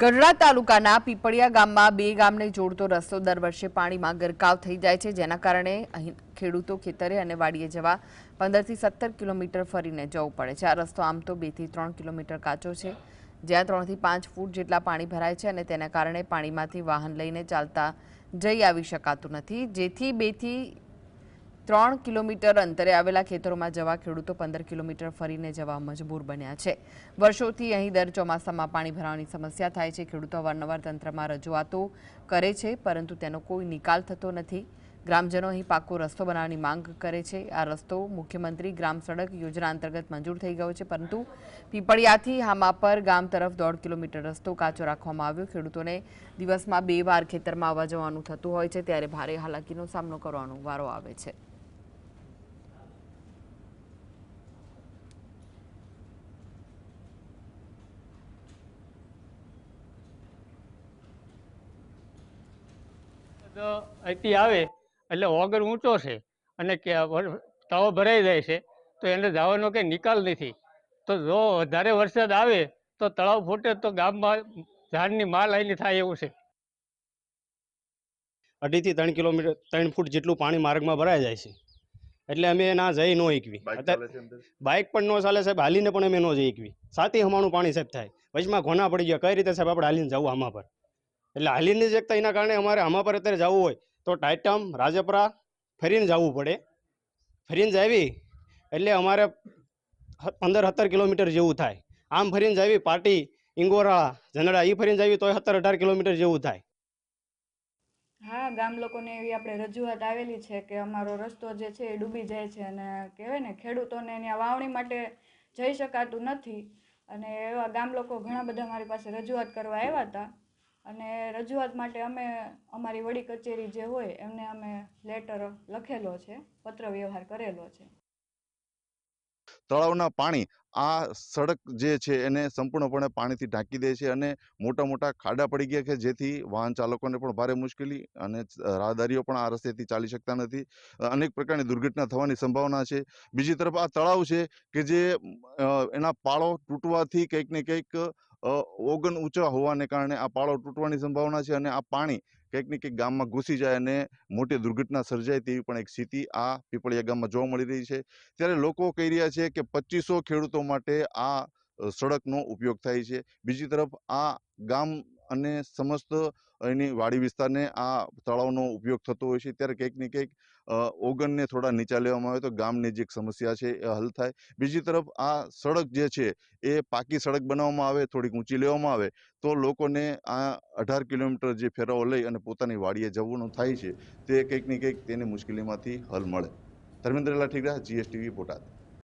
ગઢડા તાલુકાના પીપળિયા ગામમાં બે ગામને જોડતો રસ્તો દર વર્ષે પાણીમાં ગરકાવ થઈ જાય છે, જેના કારણે અહીં ખેડૂતો ખેતરે અને વાડીએ જવા પંદરથી સત્તર કિલોમીટર ફરીને જવું પડે છે. આ રસ્તો આમ તો બેથી ત્રણ કિલોમીટર કાચો છે, જ્યાં ત્રણથી પાંચ ફૂટ જેટલા પાણી ભરાય છે અને તેના કારણે પાણીમાંથી વાહન લઈને ચાલતા જઈ આવી શકાતું નથી. જેથી બેથી ત્રણ કિલોમીટર અંતરે આવેલા ખેતરોમાં જવા ખેડૂતો પંદર કિલોમીટર ફરીને જવા મજબૂર બન્યા છે. વર્ષોથી અહીં દર ચોમાસામાં પાણી ભરાવાની સમસ્યા થાય છે. ખેડૂતો અવારનવાર તંત્રમાં રજૂઆતો કરે છે, પરંતુ તેનો કોઈ નિકાલ થતો નથી. ગ્રામજનો અહીં પાકો રસ્તો બનાવવાની માંગ કરે છે. આ રસ્તો મુખ્યમંત્રી ગ્રામ સડક યોજના અંતર્ગત મંજૂર થઈ ગયો છે, પરંતુ પીપળિયાથી હામાપર ગામ તરફ દોઢ કિલોમીટર રસ્તો કાચો રાખવામાં આવ્યો. ખેડૂતોને દિવસમાં બે વાર ખેતરમાં આવવા જવાનું થતું હોય છે, ત્યારે ભારે હાલાકીનો સામનો કરવાનો વારો આવે છે. અહીંથી આવે એટલે ઓગર ઊંચો છે અને તાવો ભરાઈ જાય છે તો એને જવાનો કંઈ નિકાલ નથી. તો જો વધારે વરસાદ આવે તો તળાવ ફૂટે તો ગામમાં ઝાડની માલ આવીને થાય એવું છે. અઢીથી ત્રણ કિલોમીટર ત્રણ ફૂટ જેટલું પાણી માર્ગમાં ભરાઈ જાય છે. એટલે અમે ના જઈ ન એકવી. બાઇક પણ ન ચાલે સાહેબ હાલીને પણ અમે ન જઈ એકવી. સાથે હમાણું પાણી સાહેબ થાય. વચમાં ઘોના પડી ગયા. કઈ રીતે સાહેબ આપણે હાલીને જવું આમાં પર? એટલે હાલીની જ એકતા એના કારણે અમારે આમાં પર અત્યારે જવું હોય તો ટાઇટમ, રાજપરા ફરીને જવું પડે. ફરીને જાવી એટલે અમારે પંદર સત્તર કિલોમીટર જેવું થાય. આમ ફરીને જાવી પાટી, ઇંગોરા જનડા એ ફરીને જાવી તો સત્તર અઢાર કિલોમીટર જેવું થાય. હા, ગામ લોકોને એવી આપણે રજૂઆત આવેલી છે કે અમારો રસ્તો જે છે એ ડૂબી જાય છે અને કહેવાય ને ખેડૂતોને એની વાવણી માટે જઈ શકાતું નથી. અને એવા ગામ લોકો ઘણા બધા મારી પાસે રજૂઆત કરવા આવ્યા હતા. અને રજૂઆત માટે અમે, અમારી વડી કચેરી જે હોય, એમને અમે લેટર લખેલો છે, પત્ર વ્યવહાર કરેલો છે. તળાવના પાણી આ સડક જે છે એને સંપૂર્ણપણે પાણીથી ઢાંકી દે છે અને મોટા મોટા ખાડા પડી ગયા છે, જેથી વાહન ચાલકોને પણ ભારે મુશ્કેલી અને રાહદારીઓ પણ આ રસ્તેથી ચાલી શકતા નથી. અનેક પ્રકારની દુર્ઘટના થવાની સંભાવના છે. બીજી તરફ આ તળાવ છે કે જે એના પાળો તૂટવાથી કંઈક ને કંઈક ઓગન ઊંચા હોવાને કારણે આ પાળો તૂટવાની સંભાવના છે અને આ પાણી કંઈક ને કંઈક ગામમાં ઘૂસી જાય અને મોટી દુર્ઘટના સર્જાય તેવી પણ એક સ્થિતિ આ પીપળિયા ગામમાં જોવા મળી રહી છે. ત્યારે લોકો કહી રહ્યા છે કે પચીસો ખેડૂતો માટે આ સડકનો ઉપયોગ થાય છે. બીજી તરફ આ ગામ અને સમસ્ત એની વાડી વિસ્તારને આ તળાવનો ઉપયોગ થતો હોય છે. ત્યારે કંઈક ને કંઈક ઓગનને થોડા નીચા લેવામાં આવે તો ગામની જે સમસ્યા છે, એ હલ થાય. બીજી તરફ આ સડક જે છે, એ પાકી સડક બનાવવામાં આવે, થોડીક ઊંચી લેવામાં આવે, તો લોકોને આ અઢાર કિલોમીટર જે ફેરાવો લઈ અને પોતાની વાડીએ જવાનું થાય છે. તે કંઈક ને કંઈક તેની મુશ્કેલીમાંથી હલ મળે. ધર્મેન્દ્ર લાઠીગરા જીએસટીવી બોટાદ.